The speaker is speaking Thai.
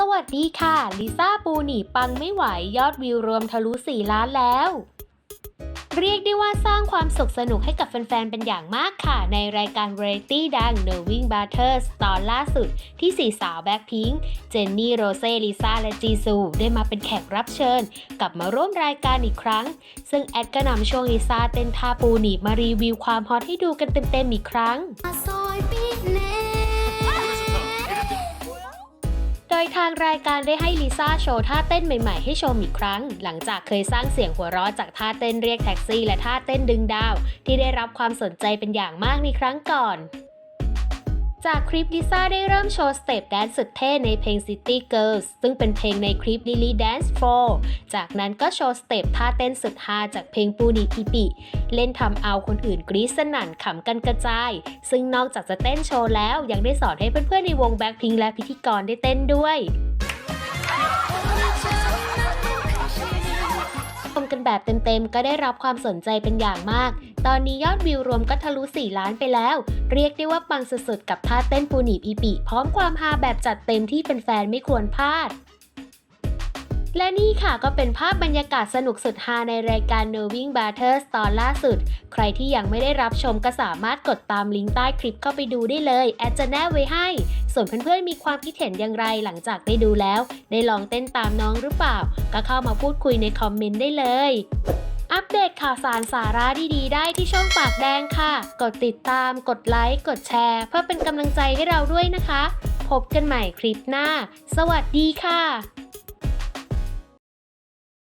สวัสดีค่ะ ลิซ่าปูหนีปังไม่ไหวยอดวิวรวมทะลุ 4 ล้านแล้ว เรียกได้ว่าสร้างความสุขสนุกให้กับแฟนๆ เป็นอย่างมากค่ะ ในรายการ v a r i e t y ดัง Knowing Butters ตอนล่าสุดที่สี่สาวแบ็คพิงค์เจนนี่โรเซ่ลิซ่าและจีซู ได้มาเป็นแขกรับเชิญ กลับมาร่วมรายการอีกครั้ง ซึ่งแอดก็นำช่วงลิซ่าเต้นท่าปูหนีบมารีวิวความฮอตให้ดูกันเต็มๆอีกครั้ง ดยทางรายการได้ให้ลิซ่าโชว์ท่าเต้นใหม่ๆให้ชมอีกครั้ง หลังจากเคยสร้างเสียงหัวเราะจากท่าเต้นเรียกแท็กซี่และท่าเต้นดึงดาว ที่ได้รับความสนใจเป็นอย่างมากในครั้งก่อน จากคลิปลิซ่าได้เริ่มโชว์สเต็ปแดนซ์สุดเท่ในเพลง City Girls ซึ่งเป็นเพลงในคลิป Lily Dance 4 จากนั้นก็โชว์สเต็ปท่าเต้นสุดฮาจากเพลงปูนิปิปิ เล่นทำเอาคนอื่นกรี๊ดสนั่นขำกันกระจาย ซึ่งนอกจากจะเต้นโชว์แล้ว ยังได้สอนให้เพื่อนๆในวงแบ็คพิงและพิธีกรได้เต้นด้วย มกันแบบเต็มๆ ก็ได้รับความสนใจเป็นอย่างมาก ตอนนี้ยอดวิวรวมก็ทะลุ 4 ล้านไปแล้ว เรียกได้ว่าปังสุดๆ กับท่าเต้นปูหนีบอีปีพร้อมความฮาแบบจัดเต็มที่เป็นแฟนๆไม่ควรพลาด และนี่ค่ะก็เป็นภาพบรรยากาศสนุกสุดฮาในรายการ Knowing Butters ตอนล่าสุด ใครที่ยังไม่ได้รับชมก็สามารถกดตามลิงก์ใต้คลิปเข้าไปดูได้เลยแอดจะแนบไว้ให้ ส่วนเพื่อนๆมีความคิดเห็นอย่างไรหลังจากได้ดูแล้ว ได้ลองเต้นตามน้องหรือเปล่า ก็เข้ามาพูดคุยในคอมเมนต์ได้เลยอัปเดตข่าวสารสาระดีๆ ได้ที่ช่องปากแดงค่ะ กดติดตาม กดไลค์ กดแชร์ เพื่อเป็นกำลังใจให้เราด้วยนะคะ พบกันใหม่คลิปหน้า สวัสดีค่ะ